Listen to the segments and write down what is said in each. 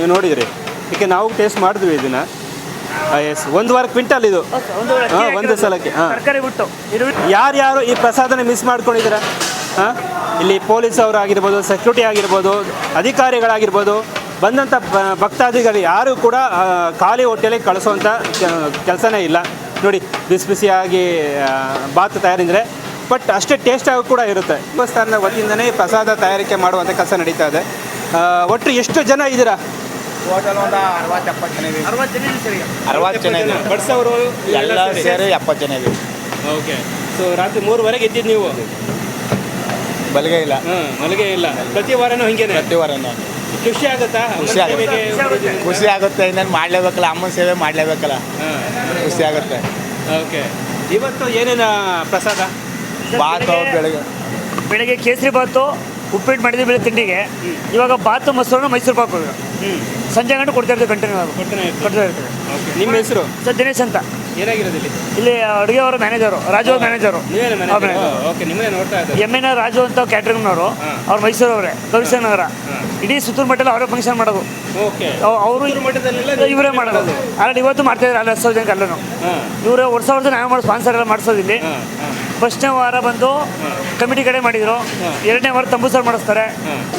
ನೀವು ನೋಡಿದ್ರಿ. ಇದಕ್ಕೆ ನಾವು ಟೇಸ್ಟ್ ಮಾಡಿದ್ವಿ ಇದನ್ನ ಎಸ್ ಒಂದು ವಾರ ಕ್ವಿಂಟಲ್ ಇದು. ಅಕ್ಕಿ ಒಂದು ಸಲಕ್ಕೆ, ಹಾಂ. ತರಕಾರಿ ಬಿಟ್ಟು ಇದು ಯಾರ್ಯಾರು ಈ ಪ್ರಸಾದನ ಮಿಸ್ ಮಾಡ್ಕೊಂಡಿದ್ದೀರಾ? ಹಾಂ? ಇಲ್ಲಿ ಪೊಲೀಸ್ ಅವರು ಆಗಿರ್ಬೋದು ಸೆಕ್ಯೂರಿಟಿ ಆಗಿರ್ಬೋದು ಅಧಿಕಾರಿಗಳಾಗಿರ್ಬೋದು ಬಂದಂಥ ಭಕ್ತಾದಿಗಳು ಯಾರು ಕೂಡ ಖಾಲಿ ಹೋಟೆಲಿಗೆ ಕಳಿಸೋವಂಥ ಕೆಲಸನೇ ಇಲ್ಲ. ನೋಡಿ ಬಿಸಿ ಬಿಸಿಯಾಗಿ ಬಾತ್ ತಯಾರಿದ್ರೆ ಬಟ್ ಅಷ್ಟೇ ಟೇಸ್ಟ್ ಆಗಿ ಕೂಡ ಇರುತ್ತೆ. ದೇವಸ್ಥಾನದ ವತಿಯಿಂದನೇ ಪ್ರಸಾದ ತಯಾರಿಕೆ ಮಾಡುವಂಥ ಕೆಲಸ ನಡೀತಾ ಇದೆ. ಒಟ್ಟು ಎಷ್ಟು ಜನ ಇದ್ದೀರಾ? ಟೋಟಲ್ ಒಂದು ಅರವತ್ತು ಎಪ್ಪತ್ತು ಜನ ಇದ್ದೀವಿ ಅರವತ್ತು ಜನ ಇದೆ ಸರ್. ಈಗ ಅರವತ್ತು ಜನ ಎಲ್ಲ ಸೇರಿ. ಎಪ್ಪತ್ತು ಜನ ಇದೀವಿ. ಓಕೆ. ಸೊ ರಾತ್ರಿ ಮೂರುವರೆಗೆ ಇದ್ದಿದ್ದು ನೀವು? ಬಲಿಗೆ ಇಲ್ಲ. ಹಾಂ ಮಲಗೆ ಇಲ್ಲ. ಪ್ರತಿ ವಾರನೂ ಹಿಂಗೇನೆ? ಪ್ರತಿ ವಾರನೂ ಖುಷಿ ಆಗುತ್ತಾ? ಖುಷಿ ಆಗುತ್ತೆ. ಖುಷಿ ಆಗುತ್ತೆ. ಇನ್ನೇನು ಮಾಡಲೇಬೇಕಲ್ಲ? ಅಮ್ಮನ ಸೇವೆ ಮಾಡಲೇಬೇಕಲ್ಲ? ಖುಷಿ ಆಗುತ್ತೆ. ಓಕೆ. ಇವತ್ತು ಏನೇನು ಪ್ರಸಾದ? ಬಾತು ಬೆಳಗ್ಗೆ ಬೆಳಗ್ಗೆ. ಕೇಸರಿ ಬಾತು ಉಪ್ಪಿಟ್ಟು ಮಾಡಿದ್ವಿ ಬೆಳೆ ತಿಂಡಿಗೆ. ಇವಾಗ ಬಾತು ಮೊಸರು ಮೈಸೂರು ಪಾಕು ಈಗ. ಸಂಜೆ ಗಂಟೆ ಕೊಡ್ತಾ ಇರ್ತೀವಿ ಕಂಟಿನ್ಯೂ ಆಗಿ ಕೊಡ್ತಾನೆ. ಕೊಡ್ತಾ ಇರ್ತೀವಿ. ಓಕೆ ನಿಮ್ಮ ಹೆಸರು? ಸರ್ ದಿನೇಶ್ ಅಂತ. ಏನಾಗಿರೋದು ಇಲ್ಲಿ? ಇಲ್ಲಿ ಅಡುಗೆ ಅವರ ಮ್ಯಾನೇಜರು ರಾಜು ಅವ್ರ ಮ್ಯಾನೇಜರು ನೀವೇನ ಅವ್ರ ಮನೆ ಓಕೆ ನಿಮ್ಮನ್ನೇ ನೋಡ್ತಾ ಇದ್ದಾರೆ. ಎಂ ಎನ್ ರಾಜು ಅಂತ ಕ್ಯಾಟ್ರಿಂಗ್ನವರು ಅವ್ರು ಮೈಸೂರವರೇ ಅವರೇ ನಗರ. ಇಡೀ ಸುತ್ತೂರು ಮಟ್ಟದಲ್ಲಿ ಅವರೇ ಫಂಕ್ಷನ್ ಮಾಡೋದು. ಓಕೆ ಅವರು ಇವರೇ ಮಾಡೋದು. ಆಲ್ರೆಡಿ ಇವತ್ತು ಮಾಡ್ತಾ ಇದ್ದಾರೆ ಅಲ್ಲಿ ಹತ್ತು ಜನಕ್ಕೆ ಅಲ್ಲೂ. ಇವರೇ ವರ್ಷ ವರ್ಷ ನಾವೇ ಮಾಡೋ ಸ್ಪಾನ್ಸರ್ ಎಲ್ಲ ಮಾಡಿಸೋದು ಇಲ್ಲಿ. ಫಸ್ಟ್ನೇ ವಾರ ಬಂದು ಕಮಿಟಿ ಕಡೆ ಮಾಡಿದರು. ಎರಡನೇ ವಾರ ತಂಬು ಸರ್ ಮಾಡಿಸ್ತಾರೆ.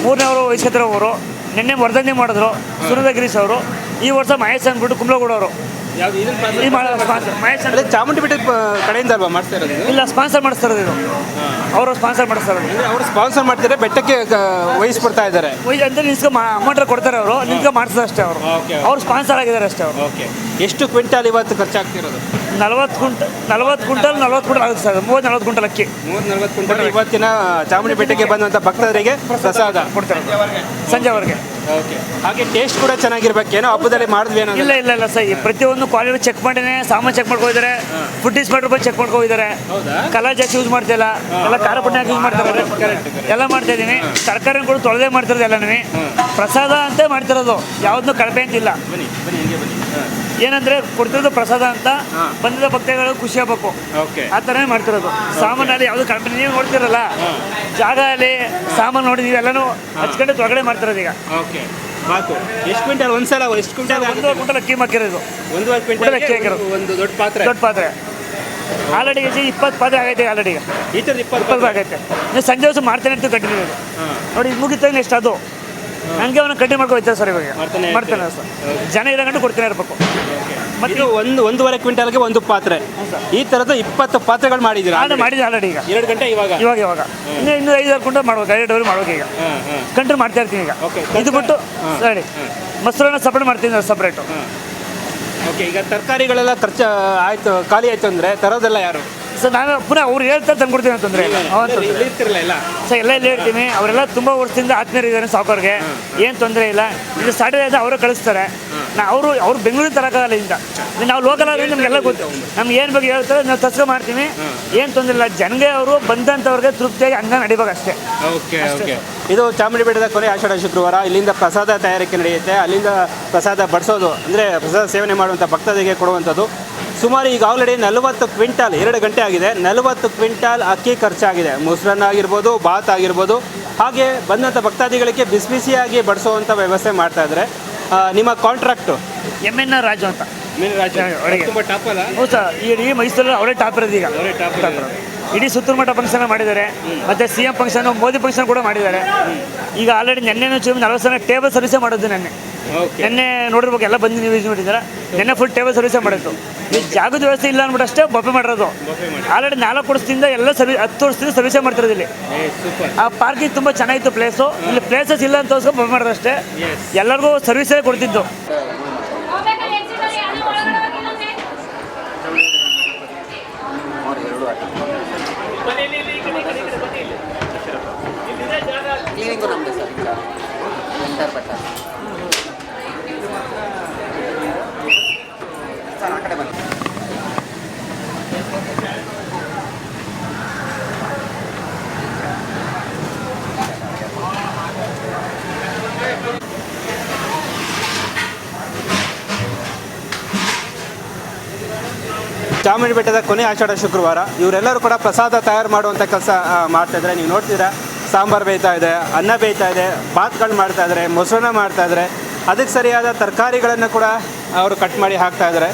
ಮೂರನೇ ವಾರ ವಹಿಸ್ಕೊತಾರೆ ಅವರು. ನಿನ್ನೆ ವರ್ಧನೆ ಮಾಡಿದ್ರು ಸುನಂದ ಗಿರೀಶ್ ಅವರು. ಈ ವರ್ಷ ಮಹೇಶ್ ಅಂದ್ಬಿಟ್ಟು ಕುಂಬ್ಳಗೂಡ ಅವರು ಯಾವ್ದು ಇದನ್ನ ಈ ಮಾಡೋ ಸ್ಪಾನ್ಸರ್ ಮಹೇಶ್ ಅದೇ ಚಾಮುಂಡಿ ಬೆಟ್ಟದ ಕಡೆಯಿಂದ ಅಲ್ವಾ ಮಾಡ್ತಾ ಇರೋದು? ಇದು? ಇಲ್ಲ ಸ್ಪಾನ್ಸರ್ ಮಾಡಿಸ್ತಾರೆ ಇದು. ಅವರು ಸ್ಪಾನ್ಸರ್ ಮಾಡಿಸ್ತಾರೆ ಅಂದ್ರೆ ಅವರು ಸ್ಪಾನ್ಸರ್ ಮಾಡ್ತಾರೆ ಬೆಟ್ಟಕ್ಕೆ ಕ- ವಹಿಸ್ಬಿಡ್ತಾ ಇದ್ದಾರೆ. ಅಂತ ನಿಲ್ಸ್ಕೊ ಅಮೌಂಟ್ ಕೊಡ್ತಾರೆ ಅವರು. ನಿಲ್ಸ್ಕೊ ಮಾಡಿಸ್ತಾರೆ ಅಷ್ಟೇ ಅವರು. Okay. ಅವ್ರು ಸ್ಪಾನ್ಸರ್ ಆಗಿದ್ದಾರೆ ಅಷ್ಟೇ ಅವರು. ಓಕೆ. ಎಷ್ಟು ಕ್ವಿಂಟಾಲ್ ಇವತ್ತು ಖರ್ಚಾಗ್ತಿರೋದು? ನಲವತ್ತು ಕ್ವಿಂಟಲ್ ನಲವತ್ತು ಕ್ವಿಂಟಲ್ ನಲವತ್ತು ಕ್ವಿಂಟಲ್ ಆಗುತ್ತೆ ಸರ್. ಮೂವತ್ತು ನಲವತ್ತು ಕ್ವಿಂಟಲ್ ಅಕ್ಕಿ. ಮೂವತ್ತು ನಲ್ವತ್ತು ಕ್ವಿಂಟಲ್. ಇವತ್ತಿನ ಚಾಮುಂಡಿ ಬೆಟ್ಟಕ್ಕೆ ಬಂದಂಥ ಭಕ್ತರಿಗೆ ಪ್ರಸಾದ. ಕೊಡ್ತಾರೆ ಸಂಜೆವರೆಗೆ ಓಕೆ ಹಾಗೆ ಟೇಸ್ಟ್ ಕೂಡ ಚೆನ್ನಾಗಿರ್ಬೇಕೇನೋ ಹಬ್ಬದಲ್ಲಿ ಮಾಡಿದ್ವಿ ಏನೋ ಇಲ್ಲ ಇಲ್ಲ ಇಲ್ಲ ಸರ್. ಪ್ರತಿಯೊಂದು ಕ್ವಾಲಿಟಿ ಚೆಕ್ ಮಾಡಿನೇ ಸಾಮಾನು ಚೆಕ್ ಮಾಡ್ಕೊಂಡಿದ್ದಾರೆ ಫುಡ್ ಇಸ್ ಬಂದು ಚೆಕ್ ಮಾಡ್ಕೊಂಡಿದ್ದಾರೆ ಕಲರ್ ಜಾಸ್ತಿ ಯೂಸ್ ಮಾಡ್ತಿಲ್ಲ. ಎಲ್ಲ ಖಾರ ಪುಣ್ಯ ಯೂಸ್ ಮಾಡ್ತಾರೆ ಎಲ್ಲ ಮಾಡ್ತಾ ಇದ್ದೀನಿ. ತರಕಾರಿ ಕೂಡ ತೊಳೆದೇ ಮಾಡ್ತಿರೋದು ಎಲ್ಲನೂ. ಪ್ರಸಾದ ಅಂತ ಮಾಡ್ತಿರೋದು. ಯಾವುದನ್ನು ಕಳಪೆ ಅಂತಿಲ್ಲ ಬನ್ನಿ ಬನ್ನಿ ಹಿಂಗೆ ಬನ್ನಿ. ಹಾಂ. ಏನಂದ್ರೆ ಕೊಡ್ತಿರೋದು ಪ್ರಸಾದ ಅಂತ ಬಂದಿರ ಬಂದಿದ್ದ ಭಕ್ತಗಳು ಖುಷಿ ಆಗ್ಬೇಕು. ಆ ಥರನೇ ಮಾಡ್ತಿರೋದು. ಸಾಮಾನಲ್ಲಿ ಯಾವುದು ಕಂಪನಿ ನೀವು ನೋಡ್ತಿರಲ್ಲ ಜಾಗ ಅಲ್ಲಿ ಸಾಮಾನು ನೋಡಿದೀವಿ ಎಲ್ಲಾನು ಹಚ್ಕೊಂಡು ತೊಗಡೆ ಮಾಡ್ತಿರೋದು ಈಗ. ಮಾತು ಎಷ್ಟು ಕ್ವಿಂಟಲ್? ಒಂದ್ಸಲ ಎಷ್ಟು ಕ್ವಿಂಟಲ್ ಒಂದು ಕುಂಟಲ್ ಅಕ್ಕಿ ಒಂದೂವರೆ ಅಕ್ಕಿ ಕ್ವಿಂಟಲ್ ಹಾಕಿರೋದು. ಒಂದು ದೊಡ್ಡ ಪಾತ್ರೆ. ದೊಡ್ಡ ಪಾತ್ರೆ. ಆಲ್ರೆಡಿ ಇಪ್ಪತ್ತು ಪಾತ್ರೆ ಆಗೈತೆ ಆಲ್ರೆಡಿ ಈ ಥರ ಇಪ್ಪತ್ತು ಇಪ್ಪತ್ತು ಆಗೈತೆ. ನೀವು ಸಂಜೆ ದಿವಸ ಮಾಡ್ತೇನೆ ಅಂತ ಕಂಟಿನ್ಯೂ ನೋಡಿ ಇದು ಮುಗಿತ ನೆಕ್ಸ್ಟ್ ಅದು? ಹಂಗೆ ಅವನ ಕಂಟಿನ್ಯೂ ಮಾಡ್ಕೊ ಹೋಗ್ತಾರೆ ಸರ್ ಇವಾಗ. ಮಾಡ್ತಾನೆ ಮಾಡ್ತಾನೆ ಸರ್. ಜನ ಇರೋ ಗಂಟು ಕೊಡ್ತಾನೆ ಇರಬೇಕು. ಮತ್ತೆ ಒಂದು ಒಂದೂವರೆ ಕ್ವಿಂಟಲ್ಗೆ ಒಂದು ಪಾತ್ರೆ. ಈ ಥರದ ಇಪ್ಪತ್ತು ಪಾತ್ರೆಗಳು ಮಾಡಿದ್ದೀರಾ? ಮಾಡಿದ್ರೆ ಮಾಡಿದೆ ಆಲ್ರೆಡಿ ಈಗ. ಎರಡು ಗಂಟೆ ಇವಾಗ? ಇವಾಗ ಇವಾಗ. ಇನ್ನು ಇನ್ನೂ ಐದಾರು ಕ್ವಿಂಟಲ್ ಮಾಡ್ಬೇಕು ಐದು ಡೌರಿ ಮಾಡ್ಬೇಕು ಈಗ. ಕಂಟ್ರಿ ಮಾಡ್ತಾ ಇರ್ತೀನಿ ಈಗ. ಇದು ಬಿಟ್ಟು ಸರಿ. ಮೊಸರನ್ನ ಸಪ್ರೇಟ್ ಮಾಡ್ತೀನಿ ಸಪ್ರೇಟು ಓಕೆ ಈಗ ತರಕಾರಿಗಳೆಲ್ಲ ಖರ್ಚು ಆಯಿತು ಖಾಲಿ ಆಯಿತು ಅಂದರೆ ತರೋದೆಲ್ಲ ಯಾರು? ಸರ್ ನಾನು ಪುನಃ ಅವ್ರು ಹೇಳ್ತಾರೆ ತಂದ್ಕೊಡ್ತೀನಿ ಅಂತಂದ್ರೆ. ಇಲ್ಲ ಸರ್ ಎಲ್ಲ ಇಲ್ಲಿ ಹೇಳ್ತೀನಿ ಅವರೆಲ್ಲ ತುಂಬ ವರ್ಷದಿಂದ ಆತ್ಮೀಯರಿದ್ದಾರೆ ಸಾಕೋರ್ಗೆ ಏನು ತೊಂದರೆ ಇಲ್ಲ. ಇದು ಸ್ಯಾಟರ್ಡೇ ಆದ ಅವರೇ ಕಳಿಸ್ತಾರೆ. ನಾ ಅವರು ಅವ್ರು ಬೆಂಗಳೂರು ತರಕಾಗಲ್ಲ ಇಂದ ನಾವು ಲೋಕಲ್ ಆದ್ರೆ ನಮಗೆಲ್ಲ ಗೊತ್ತು. ನಮ್ಗೆ ಏನು ಬಗ್ಗೆ ಹೇಳ್ತಾರೆ ನಾವು ತಸ್ಕ ಮಾಡ್ತೀವಿ ಏನು ತೊಂದರೆ ಇಲ್ಲ. ಜನಗೆ ಅವರು ಬಂದಂಥವ್ರಿಗೆ ತೃಪ್ತಿಯಾಗಿ ಹಂಗ ನಡಿಬೇಕಷ್ಟೇ ಓಕೆ ಓಕೆ. ಇದು ಚಾಮುಂಡಿ ಬೆಟ್ಟದ ಕೊನೆ ಆಷಾಢ ಶುಕ್ರವಾರ. ಇಲ್ಲಿಂದ ಪ್ರಸಾದ ತಯಾರಿಕೆ ನಡೆಯುತ್ತೆ. ಅಲ್ಲಿಂದ ಪ್ರಸಾದ ಬಡಿಸೋದು. ಅಂದರೆ ಪ್ರಸಾದ ಸೇವನೆ ಮಾಡುವಂಥ ಭಕ್ತರಿಗೆ ಕೊಡುವಂಥದ್ದು. ಸುಮಾರು ಈಗ ಆಲ್ರೆಡಿ ನಲವತ್ತು ಕ್ವಿಂಟಾಲ್ ಎರಡು ಗಂಟೆ ಆಗಿದೆ. ನಲವತ್ತು ಕ್ವಿಂಟಾಲ್ ಅಕ್ಕಿ ಖರ್ಚಾಗಿದೆ. ಮೊಸರನ್ನ ಆಗಿರ್ಬೋದು ಬಾತ್ ಆಗಿರ್ಬೋದು. ಹಾಗೆ ಬಂದಂಥ ಭಕ್ತಾದಿಗಳಿಗೆ ಬಿಸಿ ಬಿಸಿಯಾಗಿ ಬಡಿಸುವಂಥ ವ್ಯವಸ್ಥೆ ಮಾಡ್ತಾ ಇದ್ದಾರೆ. ನಿಮ್ಮ ಕಾಂಟ್ರಾಕ್ಟು ಎಂ ಎನ್ ರಾಜು ಅಂತ. ತುಂಬ ಟಾಪ್ ಅಲ್ಲ? ಹೌದು ಸರ್ ಇಡೀ ಮೈಸೂರಲ್ಲಿ ಅವರೇ ಟಾಪ್ ಇರೋದು ಈಗ. ಅವರೇ ಟಾಪ್ ಟಾಪ್ ಇರೋದು. ಇಡೀ ಸುತ್ತೂರು ಮಠ ಫಂಕ್ಷನ್ ಮಾಡಿದ್ದಾರೆ. ಮತ್ತೆ C M function Modi function ಕೂಡ ಮಾಡಿದ್ದಾರೆ. ಈಗ ಆಲ್ರೆಡಿ ನೆನ್ನೆ ನಲವತ್ತು ಸಲ ಟೇಬಲ್ ಸರ್ವಿಸೇ ಮಾಡೋದು ನೆನ್ನೆ. ನೆನ್ನೆ ನೋಡಿರ್ಬೇಕು ಎಲ್ಲ ಬಂದು ನೀವು ಯೂಸ್ ಮಾಡಿದ್ದೀರಾ ನೆನ್ನೆ ಫುಲ್ ಟೇಬಲ್ ಸರ್ವಿಸೇ ಮಾಡಿತ್ತು ಈ ಜಾಗದ ವ್ಯವಸ್ಥೆ ಇಲ್ಲ ಅಂದ್ಬಿಟ್ಟು ಅಷ್ಟೇ ಬೊಬ್ಬೆ ಮಾಡಿರೋದು. ಆಲ್ರೆಡಿ ನಾಲ್ಕು ವರ್ಷದಿಂದ ಎಲ್ಲ ಸರ್ವಿ ಹತ್ತು ವರ್ಷದಿಂದ ಸರ್ವಿಸೇ ಮಾಡ್ತಿರೋದು ಇಲ್ಲಿ. ಆ ಪಾರ್ಕಿಂಗ್ ತುಂಬ ಚೆನ್ನಾಗಿತ್ತು ಪ್ಲೇಸು ಇಲ್ಲಿ ಪ್ಲೇಸಸ್ ಇಲ್ಲ ಅಂತ ತೋರಿಸ್ಕೊಂಡು ಬೊಬ್ಬೆ ಮಾಡೋದು ಅಷ್ಟೇ. ಎಲ್ಲರಿಗೂ ಸರ್ವಿಸೇ ಕೊಡ್ತಿದ್ದು. ಕ್ಲೀನಿಂಗು ನಮ್ಮದು ಸರ್. ಚಾಮುಂಡಿ ಬೆಟ್ಟದ ಕೊನೆ ಆಷಾಢ ಶುಕ್ರವಾರ. ಇವರೆಲ್ಲರೂ ಕೂಡ ಪ್ರಸಾದ ತಯಾರು ಮಾಡುವಂಥ ಕೆಲಸ ಮಾಡ್ತಾ ಇದ್ದಾರೆ. ನೀವು ನೋಡ್ತಿದ್ದೀರಾ ಸಾಂಬಾರು ಬೇಯ್ತಾ ಇದೆ ಅನ್ನ ಬೇಯ್ತಾ ಇದೆ ಬಾತ್ಗಳು ಮಾಡ್ತಾ ಇದ್ದಾರೆ ಮೊಸರನ್ನ ಮಾಡ್ತಾ ಇದ್ದಾರೆ. ಅದಕ್ಕೆ ಸರಿಯಾದ ತರಕಾರಿಗಳನ್ನು ಕೂಡ ಅವರು ಕಟ್ ಮಾಡಿ ಹಾಕ್ತಾ ಇದ್ದಾರೆ.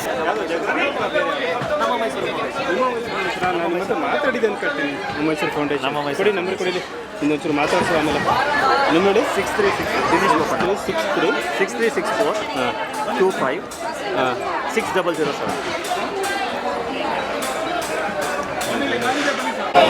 ಮಾತಾಡಿದೆ ಮೈಸೂರು ಫೌಂಡೇಶನ್ ಕೊಡಿ ನಂಬರ್ ಕೊಡಿ ಇನ್ನೊಂಚೂರು ಮಾತಾಡ್ಸೋ ಆಮೇಲೆ ನಿಮ್ಮ ನೋಡಿ six three six six three six three six four two five ಹಾಂ. ಸಿಕ್ಸ್ ಡಬಲ್ ಜೀರೋ ಸೆವೆನ್ ಹಾಂ